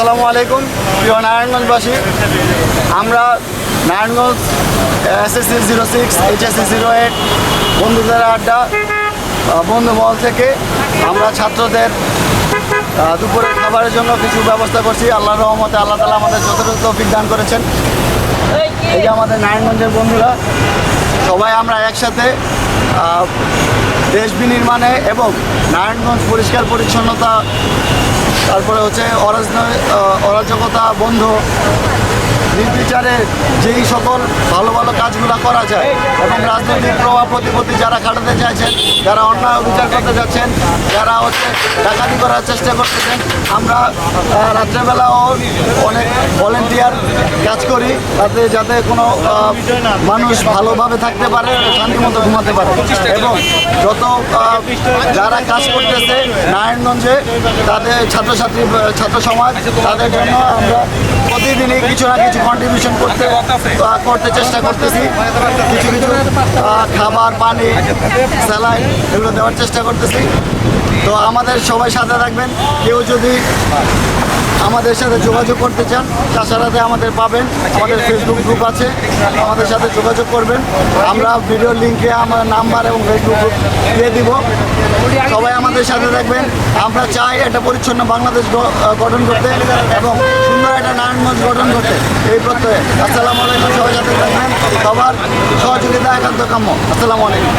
আসসালামু আলাইকুম প্রিয় নারায়ণগঞ্জবাসী। আমরা Narayanganj SSC zero six HSC zero eight বন্ধুদের আড্ডা আহ, বন্ধু মহল থেকে আমরা ছাত্রদের দুপুরের খাবারের জন্য কিছু ব্যবস্থা করছি। আল্লাহ রহমতে আল্লাহ তালা আমাদের তৌফিক দান করেছেন। এই যে আমাদের নারায়ণগঞ্জের বন্ধুরা সবাই আমরা একসাথে দেশ বিনির্মাণে এবং নারায়ণগঞ্জ পরিষ্কার পরিচ্ছন্নতা তারপরে হচ্ছে অরাজনৈ আহ, অরাজকতা বন্ধ। নির্বিচারে যেই সকল ভালো ভালো কাজগুলো করা যায় এবং রাজনৈতিক প্রভাব প্রতিপত্তি যারা কাটাতে চাইছেন, যারা অন্যায় অবিচার করতে যাচ্ছেন, যারা হচ্ছে ডাকাতি করার চেষ্টা করতেছেন, আমরা রাত্রেবেলাও অনেক ভলেন্টিয়ার কাজ করি, তাতে যাতে কোনো মানুষ ভালোভাবে থাকতে পারে শান্তিমতো ঘুমাতে পারে। এবং যত যারা কাজ করতেছে নারায়ণগঞ্জে, তাদের ছাত্রছাত্রী ছাত্র সমাজ তাদের জন্য আমরা কিছু না কিছু কন্ট্রিবিউশন করতে করতে চেষ্টা করতেছি। কিছু কিছু খাবার, পানি, স্যালাইন এগুলো দেওয়ার চেষ্টা করতেছি। তো আমাদের সবাই সাথে থাকবেন। কেউ যদি আমাদের সাথে যোগাযোগ করতে চান, তাছাড়াতে আমাদের পাবেন। আমাদের ফেসবুক গ্রুপ আছে, আমাদের সাথে যোগাযোগ করবেন। আমরা ভিডিও লিঙ্কে আমার নাম্বার এবং ফেসবুক গ্রুপ দিয়ে দিব। সবাই আমাদের সাথে থাকবেন। আমরা চাই একটা পরিচ্ছন্ন বাংলাদেশ গঠন করতে এবং সুন্দর একটা নারায়ণগঞ্জ গঠন করতে এই প্রত্যয়ে। আসসালামু আলাইকুম সবাই যাতে থাকবেন সবার সহযোগিতা একান্ত কাম্য। আসসালামু আলাইকুম।